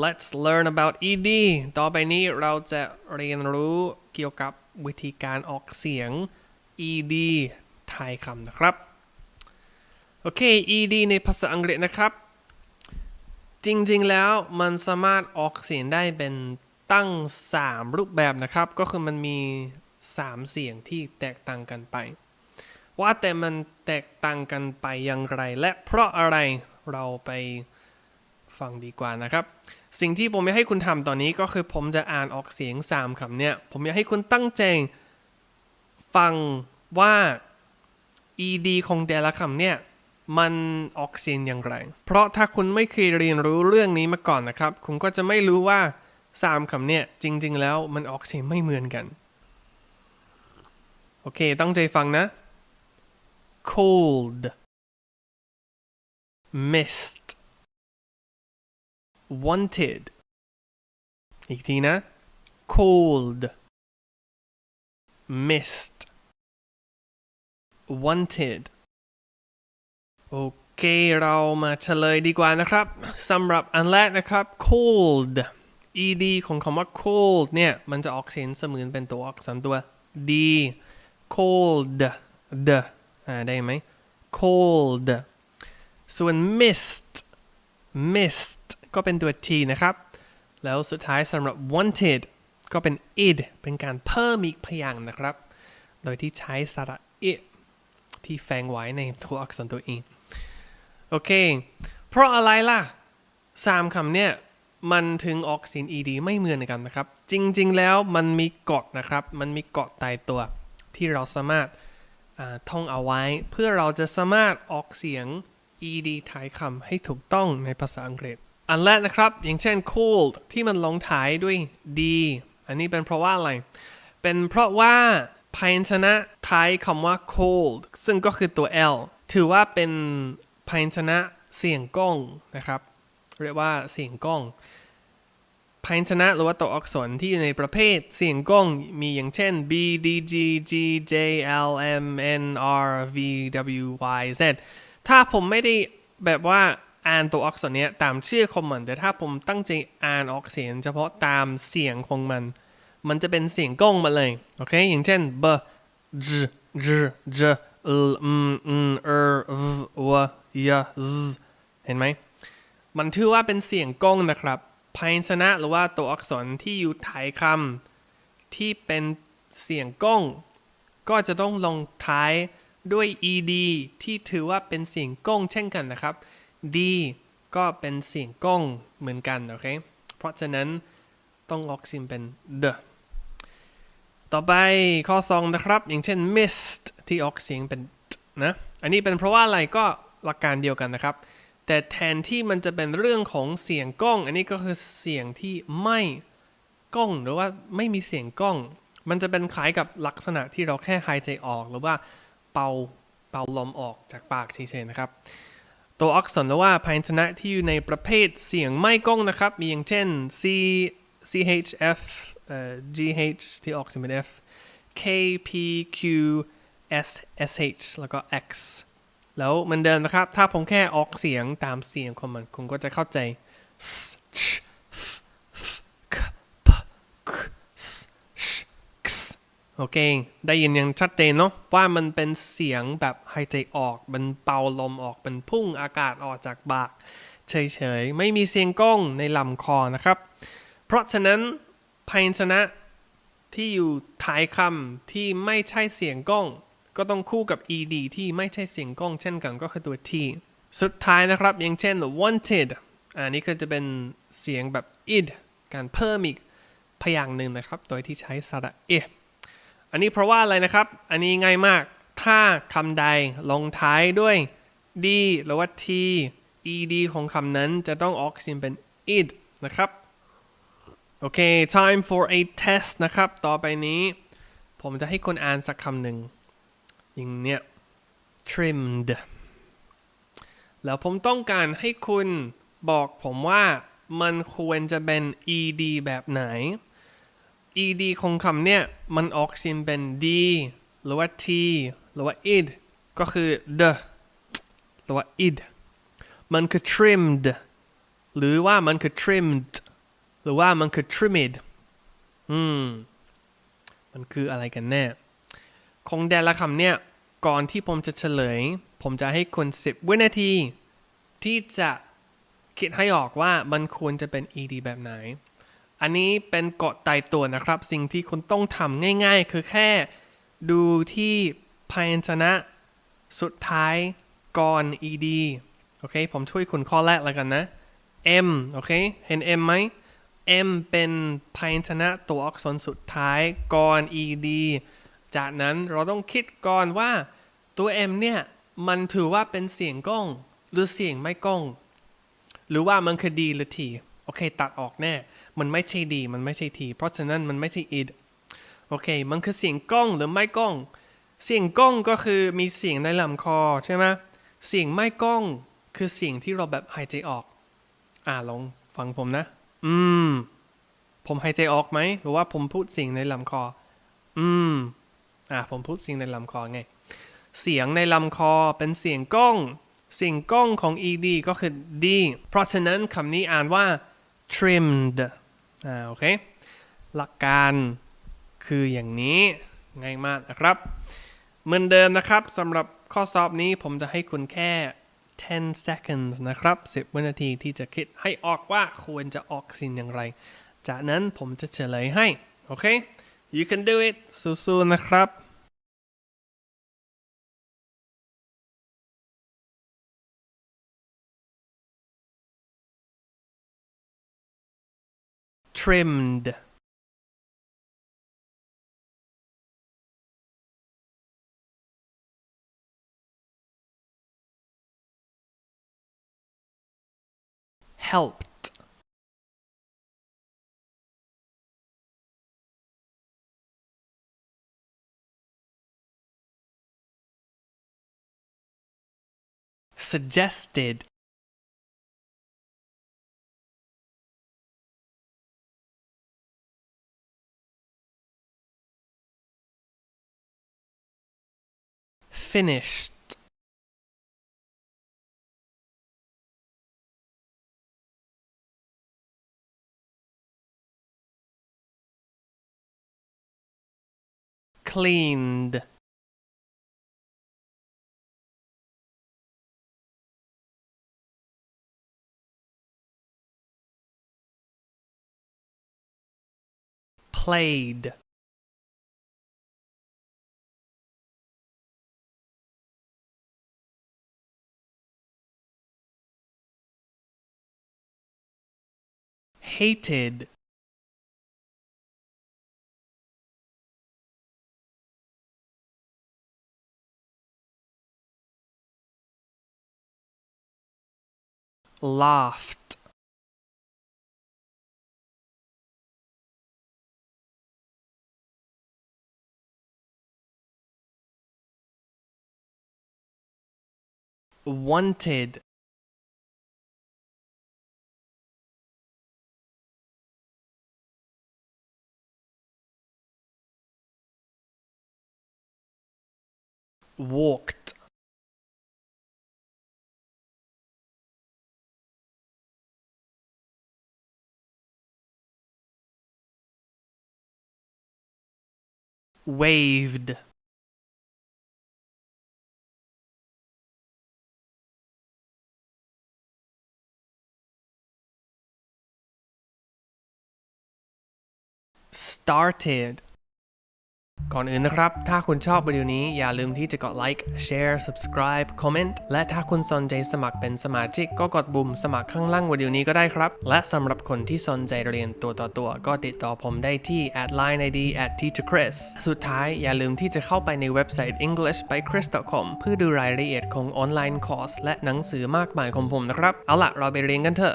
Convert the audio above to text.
let's learn about ed ต่อไปนี้เราจะเรียนรู้เกี่ยวกับวิธีการออกเสียง ed ไทยคำนะครับ โอเค ed ในภาษาอังกฤษนะครับ จริงๆแล้วมันสามารถออกเสียงได้เป็นตั้ง 3 รูปแบบนะครับ ก็คือมันมี 3 เสียงที่แตกต่างกันไป ว่าแต่มันแตกต่างกันไปอย่างไร และเพราะอะไรเราไป ฟังดีกว่านะครับ สิ่งที่ผมอยากให้คุณทำตอนนี้ก็คือผมจะอ่านออกเสียง3คำเนี่ย ผมอยากให้คุณตั้งใจฟังว่า ed ของแต่ละคำเนี่ยมันออกเสียงอย่างไร เพราะถ้าคุณไม่เคยเรียนรู้เรื่องนี้มาก่อนนะครับ คุณก็จะไม่รู้ว่าสามคำเนี่ยจริง ๆ แล้วมันออกเสียงไม่เหมือนกัน โอเค ตั้งใจฟังนะ cold mist wanted อีกทีนะ cold mist wanted โอเคเรามาเฉลยดีกว่านะครับสำหรับอันแรกนะครับ cold ed ของคำว่า cold เนี่ย มันจะออกเสียงเสมือนเป็นตัวอักษรตัว d cold d อ่าได้ไหม cold ส่วน mist mist ก็เป็นตัว t นะครับ แล้วสุดท้ายสำหรับ wanted ก็เป็น id เป็นการเพิ่มอีกพยางค์นะครับ โดยที่ใช้สระ i ที่แฝงไว้ในตัวอักษรตัว e โอเค เพราะอะไรล่ะสามคำเนี่ยมันถึงออกเสียง ed ไม่เหมือนกันนะครับ จริงๆ แล้วมันมีกฎนะครับ มันมีกฎตายตัวที่เราสามารถท่องเอาไว้ เพื่อเราจะสามารถออกเสียง ed ท้ายคำให้ถูกต้องในภาษาอังกฤษ อันแรกนะครับ อย่างเช่น cold ที่มันลงท้ายด้วย d อันนี้เป็นเพราะว่าอะไร เป็นเพราะว่าพยัญชนะท้ายคำว่า cold ซึ่งก็คือตัว l ถือว่าเป็นพยัญชนะเสียงก้องนะครับ เรียกว่าเสียงก้องพยัญชนะหรือว่าตัวอักษรที่อยู่ในประเภทเสียงก้องมีอย่างเช่น b d g g j l m n r v w y z ถ้าผมไม่ได้แบบว่า อ่านตัวอักษรเนี้ยตามชื่อของมัน แต่ถ้าผมตั้งใจอ่านออกเสียง เฉพาะตามเสียงของมัน มันจะเป็นเสียงก้องมาเลย โอเค อย่างเช่น b j j j l m n r v w y z เห็นไหม มันถือว่าเป็นเสียงก้องนะครับพยัญชนะหรือว่าตัวอักษรที่อยู่ท้ายคำที่เป็นเสียงก้อง ก็จะต้องลงท้ายด้วย ed ที่ถือว่าเป็นเสียงก้องเช่นกันนะครับ d ก็เป็นเสียงก้องเหมือนกัน โอเค เพราะฉะนั้นต้องออกเสียงเป็น the ต่อไปข้อ2นะครับ อย่างเช่น mist ที่ออกเสียงเป็น t นะ อันนี้เป็นเพราะว่าอะไรก็หลักการเดียวกันนะครับ แต่แทนที่มันจะเป็นเรื่องของเสียงกล้อง อันนี้ก็คือเสียงที่ไม่กล้อง หรือว่าไม่มีเสียงกล้อง มันจะเป็นคล้ายกับลักษณะที่เราแค่หายใจออก หรือว่าเป่าเป่าลมออกจากปากเฉยๆนะครับ ตัวอักษรหรือว่าพยัญชนะที่อยู่ในประเภทเสียงไม่กล้องนะครับ มีอย่างเช่น c c h f g h ที่ออกเสียงเป็น f k p q s s h แล้วก็ x แล้วมันเดิมนะครับ ถ้าผมแค่ออกเสียงตามเสียงของมันคุณก็จะเข้าใจ s ch f f k p k s sh x โอเค ได้ยินอย่างชัดเจนเนาะว่ามันเป็นเสียงแบบหายใจออก มันเป่าลมออกเป็นพุ่งอากาศออกจากปาก เฉยๆ ไม่มีเสียงก้องในลำคอนะครับ เพราะฉะนั้นพยัญชนะที่อยู่ท้ายคำที่ไม่ใช่เสียงก้อง ก็ต้องคู่กับ ed ที่ไม่ใช่เสียงก้องเช่นกันก็คือตัว t สุดท้ายนะครับ อย่างเช่น wanted อันนี้ก็จะเป็นเสียงแบบ id การเพิ่มอีกพยางค์หนึ่งนะครับ โดยที่ใช้สระ e อันนี้เพราะว่าอะไรนะครับ อันนี้ง่ายมาก ถ้าคำใดลงท้ายด้วย d หรือว่า t ed ของคำนั้นจะต้องออกเสียงเป็น id นะครับ โอเค time for a test นะครับ ต่อไปนี้ ผมจะให้คนอ่านสักคำหนึ่งอย่างเนี้ย trimmed แล้วผมต้องการให้คุณบอกผมว่ามันควรจะเป็น ed แบบไหน ed ของคำเนี่ย มันออกเสียงเป็น d หรือว่า t หรือว่า id ก็คือ the หรือว่า id มันคือ trimmed หรือว่ามันคือ trimmed หรือว่ามันคือ timid อืม มันคืออะไรกันแน่ของแต่ละคำเนี่ย ก่อนที่ผมจะเฉลย ผมจะให้คุณ10วินาที ที่จะคิดให้ออกว่ามันควรจะเป็น ed แบบไหน อันนี้เป็นกฎตายตัวนะครับ สิ่งที่คุณต้องทำง่ายๆ คือแค่ดูที่พยัญชนะสุดท้ายก่อน ed โอเค ผมช่วยคุณข้อแรกแล้วกันนะ m โอเค เห็น m ไหม m เป็นพยัญชนะตัวอักษรสุดท้ายก่อน ed จากนั้นเราต้องคิดก่อนว่าตัว m เนี่ย มันถือว่าเป็นเสียงก้อง หรือเสียงไม่ก้อง หรือว่ามันคือดีหรือทีโอเค ตัดออกแน่ มันไม่ใช่ดี มันไม่ใช่ที เพราะฉะนั้นมันไม่ใช่ id โอเค มันคือเสียงกล้องหรือไม่กล้อง เสียงกล้องก็คือมีเสียงในลำคอใช่ไหมเสียงไม่กล้องคือเสียงที่เราแบบหายใจออก อ่าลองฟังผมนะ อืม ผมหายใจออกไหม หรือว่าผมพูดเสียงในลำคอ อืม อ่าผมพูดเสียงในลำคอไง เสียงในลำคอเป็นเสียงกล้อง เสียงกล้องของ ed ก็คือ d เพราะฉะนั้นคำนี้อ่านว่า trimmed อ่าโอเค หลักการคืออย่างนี้ง่ายมากนะครับ เหมือนเดิมนะครับสำหรับข้อสอบนี้ผมจะให้คุณแค่ 10 seconds นะครับ 10 วินาทีที่จะคิดให้ออกว่าควรจะออกสินอย่างไร จากนั้นผมจะเฉลยให้ โอเค you can do it สู้ๆนะครับ trimmed. Helped. Suggested finished. Cleaned. Played hated laughed wanted walked. Waved. Started ก่อนอื่นนะครับ ถ้าคุณชอบวิดีโอนี้อย่าลืมที่จะกดไลค์ share subscribe comment และถ้าคุณสนใจสมัครเป็นสมาชิกก็กดปุ่มสมัครข้างล่างวิดีโอนี้ก็ได้ครับ และสำหรับคนที่สนใจเรียนตัวต่อตัว ก็ติดต่อผมได้ที่ at line id at teacherchris สุดท้ายอย่าลืมที่จะเข้าไปในเว็บไซต์ englishbychris.com เพื่อดูรายละเอียดของออนไลน์คอร์สและหนังสือมากมายของผมนะครับ เอาล่ะเราไปเรียนกันเถอะ